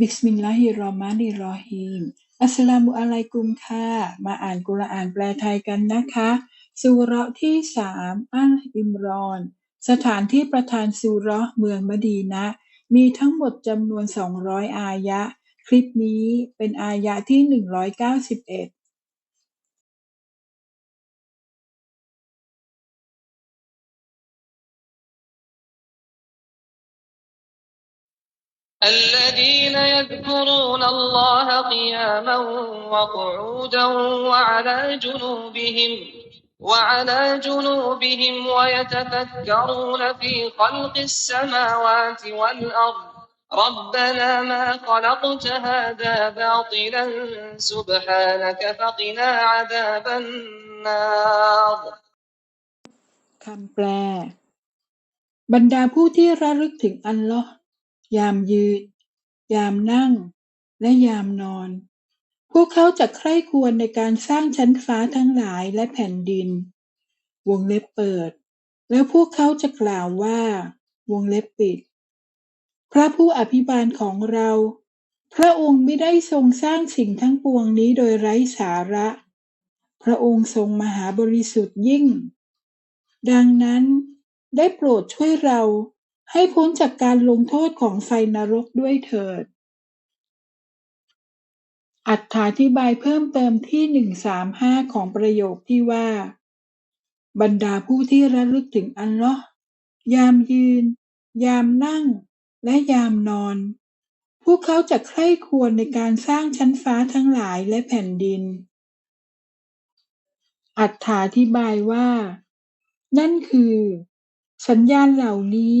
บิสมิลลาฮิรเราะห์มานิรเราะฮีม อัสสลามุอะลัยกุมค่ะ มาอ่านกุรอานแปลไทยกันนะคะสุเราะที่สามอัลอิมรอน สถานที่ประธานสุเราะเมืองมดีนะ มีทั้งหมดจำนวน 200 อายะ คลิปนี้เป็นอายะห์ที่ 191 الذين يذكرون الله قياما وقعودا وعلى جنوبهم وعلى جنوبهم ويتفكرون في خلق السماوات والأرض ربنا ما خلقت هذا باطلا سبحانك فقنا عذاب النار คำแปล บรรดาผู้ที่ระลึกถึงอัลลอฮ์ ยามยืน ยามนั่ง และยามนอน พวกเขาจะใคร่ควญในการสร้างชั้นฟ้าทั้งหลายและแผ่นดิน วงเล็บเปิด แล้วพวกเขาจะกล่าวว่า วงเล็บปิด พระผู้อภิบาลของเรา พระองค์ไม่ได้ทรงสร้างสิ่งทั้งปวงนี้โดยไร้สาระ พระองค์ทรงมหาบริสุทธิ์ยิ่ง ดังนั้นได้โปรดช่วยเรา ให้พ้นจากการลงโทษของไฟนรกด้วยเถิดอัถาธิบายเพิ่มเติมที่หนึ่งสามห้าของประโยคที่ว่า บรรดาผู้ที่ระลึกถึงอัลลอฮ์ยามยืน ยามนั่ง และยามนอน พวกเขาจะใคร่ครวญในการสร้างชั้นฟ้าทั้งหลายและแผ่นดิน อัถาธิบายว่า นั่นคือ สัญญาณเหล่านี้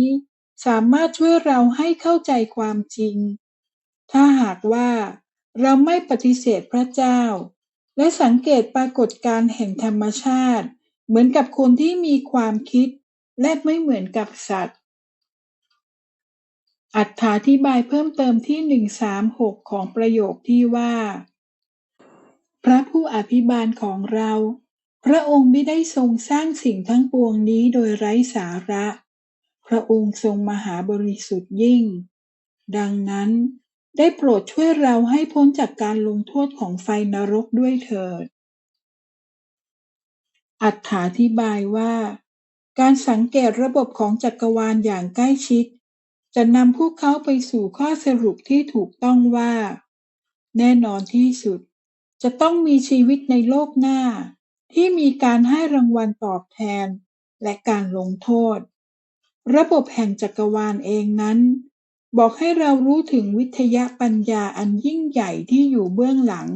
สามารถช่วยเราให้เข้าใจความจริง ถ้าหากว่าเราไม่ปฏิเสธพระเจ้า และสังเกตปรากฏการแห่งธรรมชาติ เหมือนกับคนที่มีความคิด และไม่เหมือนกับสัตว์ อัถาธิบายเพิ่มเติมที่หนึ่งสามหกของประโยคที่ว่า พระผู้อภิบาลของเรา พระองค์ไม่ได้ทรงสร้างสิ่งทั้งปวงนี้โดยไร้สาระ พระองค์ทรงมหาบริสุทธิ์ยิ่ง ดังนั้นได้โปรดช่วยเราให้พ้นจากการลงโทษของไฟนรกด้วยเถิด อัถาธิบายว่า การสังเกตระบบของจักรวาลอย่างใกล้ชิด จะนำพวกเขาไปสู่ข้อสรุปที่ถูกต้องว่า แน่นอนที่สุด จะต้องมีชีวิตในโลกหน้า ที่มีการให้รางวัลตอบแทน และการลงโทษ ระบบแห่งจักรวาลเองนั้น บอกให้เรารู้ถึงวิทยาปัญญาอันยิ่งใหญ่ที่อยู่เบื้องหลัง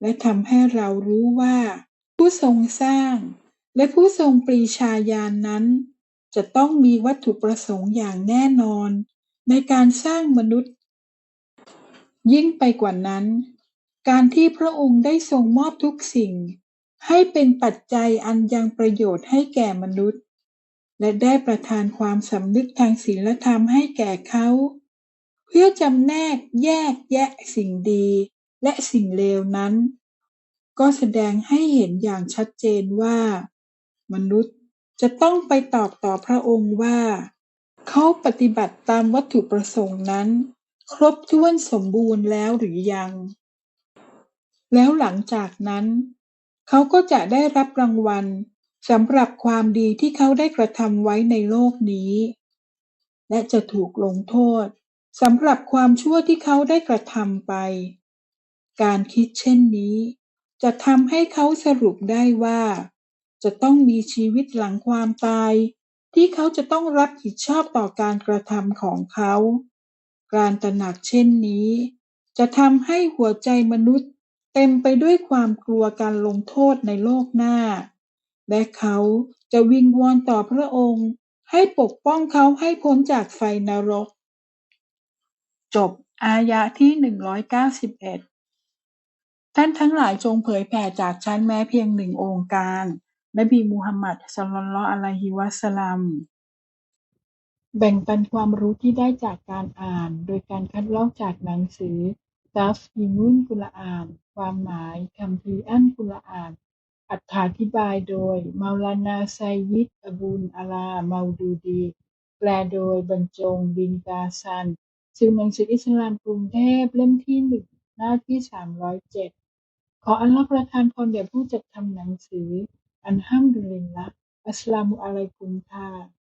และทำให้เรารู้ว่า ผู้ทรงสร้าง และผู้ทรงปรีชาญาณนนั้น จะต้องมีวัตถุประสงค์อย่างแน่นอน ในการสร้างมนุษย์ ยิ่งไปกว่านั้น การที่พระองค์ได้ทรงมอบทุกสิ่ง ให้เป็นปัจจัยอันยังประโยชน์ให้แก่มนุษย์ และได้ประทานความสำนึกทางศีลธรรมให้แก่เขา เพื่อจำแนกแยกแยะสิ่งดีและสิ่งเลวนั้น ก็แสดงให้เห็นอย่างชัดเจนว่า มนุษย์จะต้องไปตอบต่อพระองค์ว่า เขาปฏิบัติตามวัตถุประสงค์นั้น ครบถ้วนสมบูรณ์แล้วหรือยัง แล้วหลังจากนั้น เขาก็จะได้รับรางวัล สำหรับความดีที่เขาได้กระทำไว้ในโลกนี้ และจะถูกลงโทษสำหรับความชั่วที่เขาได้กระทำไป การคิดเช่นนี้ จะทำให้เขาสรุปได้ว่า จะต้องมีชีวิตหลังความตาย ที่เขาจะต้องรับผิดชอบต่อการกระทำของเขา การตระหนักเช่นนี้ จะทำให้หัวใจมนุษย์เต็มไปด้วยความกลัวการลงโทษในโลกหน้า และเขาจะวิงวอนต่อพระองค์ ให้ปกป้องเขาให้พ้นจากไฟนรก จบอายะที่หนึ่งร้อยเก้าสิบเอ็ดท่านทั้งหลายจงเผยแผ่จากฉันแม้เพียงหนึ่งองค์การ นบีมูฮัมมัดศ็อลลัลลอฮุอะลัยฮิวะซัลลัมแบ่งปันความรู้ที่ได้จากการอ่าน โดยการคัดลอกจากหนังสือตัฟฮีมุลกุรอาน ความหมายคัมภีอัลกุรอาน อรรถาธิบายโดยมาลานาไซยิด อบูลอาลา เมาดูดี แปลโดย บรรจง บินกาซัน สื่อหนังสืออิสลามกรุงเทพ เล่มที่หนึ่งหน้าที่สามร้อยเจ็ดขออัลลอฮ์ประทานพรแด่ผู้จัดทำหนังสือ อัลฮัมดุลินละอัสสลามุอะลัยกุมค่ะ